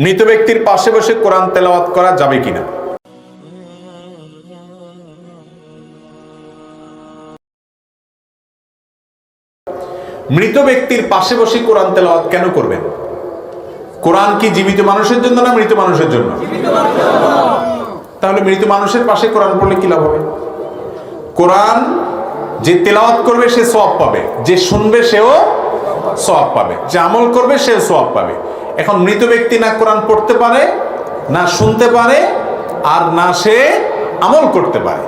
মৃত ব্যক্তির পাশে বসে কোরআন তেলাওয়াত করা যাবে কিনা? মৃত ব্যক্তির পাশে বসে কোরআন তেলাওয়াত কেন করবেন? কোরআন কি জীবিত মানুষের জন্য না মৃত মানুষের জন্য? তাহলে মৃত মানুষের পাশে কোরআন পড়লে কি লাভ হবে? কোরআন যে তেলাওয়াত করবে, সে সওয়াব পাবে। যে শুনবে, সেও সওয়াব পাবে। যে আমল করবে সে সওয়াব পাবে। এখন মৃত ব্যক্তি না কোরআন পড়তে পারে, না শুনতে পারে, আর না সে আমল করতে পারে।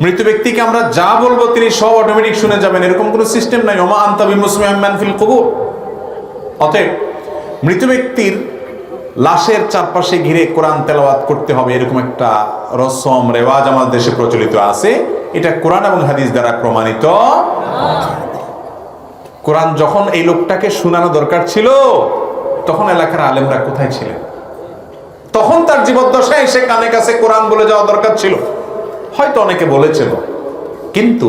মৃত ব্যক্তিকে আমরা যা বলব তিনি সব অটোমেটিক শুনে যাবেন। এরকম কোনো সিস্টেম নাই। ওমা আন্তাবি মুসলিম ফিল কবুর। অতএব মৃত ব্যক্তির লাশের চারপাশে ঘিরে কোরআন তেলাওয়াত করতে হবে। এরকম একটা রসম রেওয়াজ আমাদের দেশে প্রচলিত আছে। এটা কোরআন এবং হাদিস দ্বারা প্রমাণিত। কোরআন যখন এই লোকটাকে শোনানো দরকার ছিল তখন এলাকার আলেমরা কোথায় ছিলেন? তখন তার জীবদ্দশায় এসে কানে কাছে কোরআন বলে যাওয়া দরকার ছিল। হয়তো অনেকে বলেছিল, কিন্তু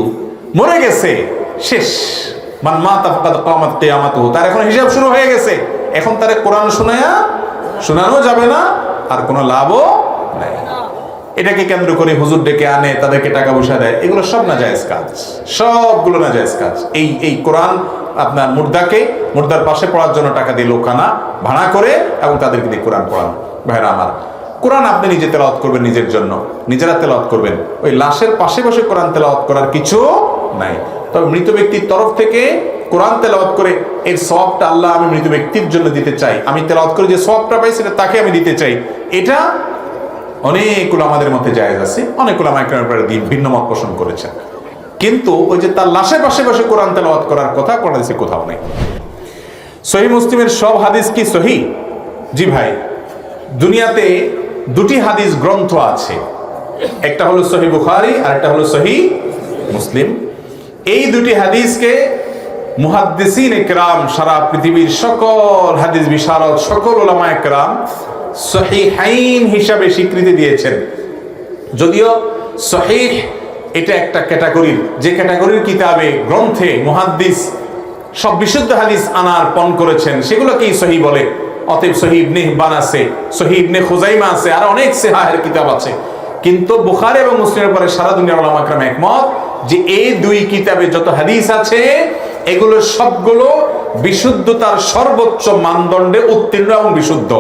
মরে গেছে, শেষ। মান মা তাফকাদ কামাত কিয়ামাতু তার এখন হিসাব শুরু হয়ে গেছে। এখন তারে কোরআন শোনায়া, শোনানো যাবে না, আর কোনো লাভও এটাকে কেন্দ্র করে হুজুর ডেকে আনে, তাদেরকে টাকা পয়সা দেয়। এগুলো সব না জায়েজ কাজ। সবগুলো না জায়েজ কাজ। এই এই কোরআন আপনার মুর্দাকে, মুর্দার পাশে পড়ার জন্য টাকা দিয়ে লোকানা ভাড়া করে এবং তাদেরকে দিয়ে কোরআন পড়ানো। ভাইরা আমার, কোরআন আপনি নিজে তেলাওয়াত করবেন নিজের জন্য। নিজেরা তেলাওয়াত করবেন। ওই লাশের পাশে বসে কোরআন তেলাওয়াত করার কিছু নাই। তবে মৃত ব্যক্তির তরফ থেকে কোরআন তেলাওয়াত করে এর সবটা আল্লাহ আমি মৃত ব্যক্তির জন্য দিতে চাই। আমি তেলাওয়াত করে যে সবটা পাই সেটা তাকে আমি দিতে চাই। এটা অনেকগুলো আমাদের মধ্যে জায়েজ আছে অনেকগুলো মাইক্রোমের দিয়ে ভিন্ন মত পোষণ করেছেন। কিন্তু ওই যে তার লাশের পাশে বসে কোরআন তেলাওয়াত করার কথা, কোরআন কোথাও নেই। সহি মুসলিমের সব হাদিস কি সহি জি ভাই, দুনিয়াতে দুটি হাদিস গ্রন্থ আছে। একটা হলো সহি বুখারি, আর একটা হলো সহি মুসলিম। এই দুটি হাদিসকে মুহাদ্দিসিন একরাম সারা পৃথিবীর সকল হাদিস বিশারদ, সকল ওলামা একরাম সহিহাইন হিসাবে স্বীকৃতি দিয়েছেন। যদিও সহিহ এটা একটা ক্যাটাগরির যে ক্যাটাগরির কিতাবে গ্রন্থে মুহাদ্দিস সব বিশুদ্ধ হাদিস আনার পণ করেছেন, সেগুলোকেই সহি বলে। অতএব সহি ইবনে হিব্বান আছে সহি ইবনে খুজাইমা আছে, আর অনেক সেহাহের কিতাব আছে। কিন্তু বুখারি এবং মুসলিমের পরে সারা দুনিয়ার ওলামা একরাম একমত যে এই দুই কিতাবে যত হাদিস আছে, এগুলো সবগুলো বিশুদ্ধতার সর্বোচ্চ মানদণ্ডে উত্তীর্ণ এবং বিশুদ্ধ।